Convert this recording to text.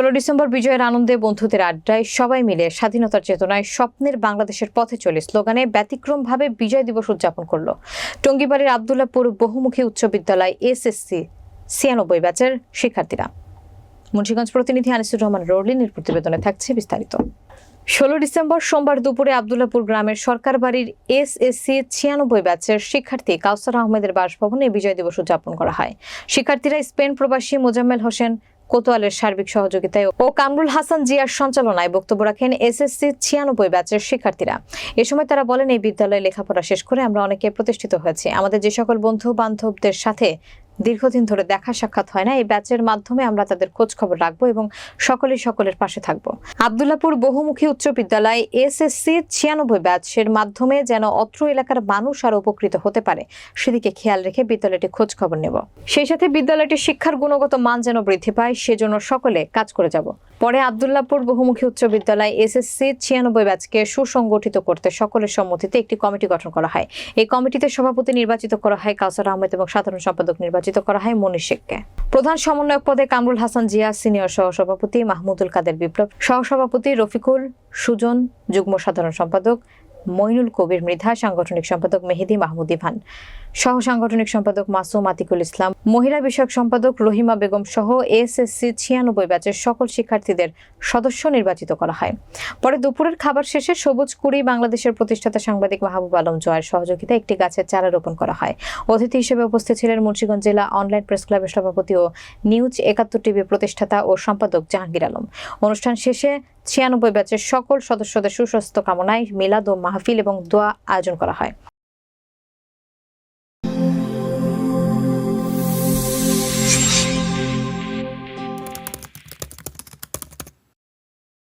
ষোলো ডিসেম্বর বিজয়ের আনন্দে বন্ধুদের আড্ডায় সবাই মিলে স্বাধীনতার চেতনায় স্বপ্নের বাংলাদেশের পথে চলে স্লোগানে ব্যতিক্রমভাবে বিজয় দিবস উদযাপন করল। টঙ্গিবাড়ির আবদুল্লাপুর বহুমুখী উচ্চ বিদ্যালয় এসএসসি ছিয়ানব্বই ব্যাচের শিক্ষার্থীরা। মুন্সিগঞ্জ প্রতিনিধি আনিসুর রহমান রোডলিনের প্রতিবেদনে থাকছে বিস্তারিত। ষোলো ডিসেম্বর সোমবার দুপুরে আবদুল্লাপুর গ্রামের সরকার বাড়ির এসএসসি ছিয়ানব্বই ব্যাচের শিক্ষার্থী কাউসার আহমেদের বাসভবনে বিজয় দিবস উদযাপন করা হয়। শিক্ষার্থীরা স্পেন প্রবাসী মোজাম্মেল হোসেন কোতোয়ালের সার্বিক সহযোগিতায় ও কামরুল হাসান জিয়ার সঞ্চালনায় বক্তব্য রাখেন এসএসসি ছিয়ানব্বই ব্যাচের শিক্ষার্থীরা। এ সময় তারা বলেন, এই বিদ্যালয়ে লেখাপড়া শেষ করে আমরা অনেকে প্রতিষ্ঠিত হয়েছি। আমাদের যে সকল বন্ধু বান্ধবদের সাথে দীর্ঘদিন ধরে দেখা সাক্ষাৎ হয় না। এই ব্যাচের মাধ্যমে আমরা তাদের খোঁজ খবর রাখব এবং সকলেই সকলের পাশে থাকব। আবদুল্লাপুর বহুমুখী উচ্চ বিদ্যালয় এসএসসি ছিয়ানব্বই ব্যাচের মাধ্যমে যেন অত্র এলাকার মানুষ আরও উপকৃত হতে পারে, সেদিকে খেয়াল রেখে বিদ্যালয়টি খোঁজ খবর নেব। সেই সাথে বিদ্যালয়টির শিক্ষার গুণগত মান যেন বৃদ্ধি পায়, সেজন্য সকলে কাজ করে যাব। পরে আবদুল্লাপুর বহুমুখী উচ্চ বিদ্যালয় এস এসএসসি ছিয়ানব্বই ব্যাচকে সুসংগঠিত করতে সকলের সম্মতিতে একটি কমিটি গঠন করা হয়। এই কমিটিতে সভাপতি নির্বাচিত করা হয় কাউসার আহমেদ এবং সাধারণ সম্পাদক নির্বাচিত করা হয় মনির শেখকে। প্রধান সমন্বয়ক পদে কামরুল হাসান জিয়া, সিনিয়র সহসভাপতি মাহমুদুল কাদের বিপ্লব, সহসভাপতি রফিকুল সুজন, যুগ্ম সাধারণ সম্পাদক মইনুল কবির মৃধা, সাংগঠনিক সম্পাদক মেহেদি মাহমুদ ইভান, সহ সাংগঠনিক সম্পাদক মাসুম আতিকুল ইসলাম, মহিলা বিষয়ক সম্পাদক রহিমা বেগম সহ এসএসসি ছিয়ানব্বই ব্যাচের সকল শিক্ষার্থীদের সদস্য নির্বাচিত করা হয়। পরে দুপুরের খাবার শেষে সবুজ কুড়ি বাংলাদেশের প্রতিষ্ঠাতা সাংবাদিক মাহবুব আলম জয়ের সহযোগিতায় একটি গাছের চারা রোপণ করা হয়। অতিথি হিসেবে উপস্থিত ছিলেন মুন্সিগঞ্জ জেলা অনলাইন প্রেস ক্লাবের সভাপতি ও নিউজ একাত্তর টিভি প্রতিষ্ঠাতা ও সম্পাদক জাহাঙ্গীর আলম। অনুষ্ঠান শেষে ছিয়ানব্বই ব্যাচের সকল সদস্যদের সুস্বাস্থ্য কামনায় মিলাদ ও মাহফিল এবং দোয়া আয়োজন করা হয়।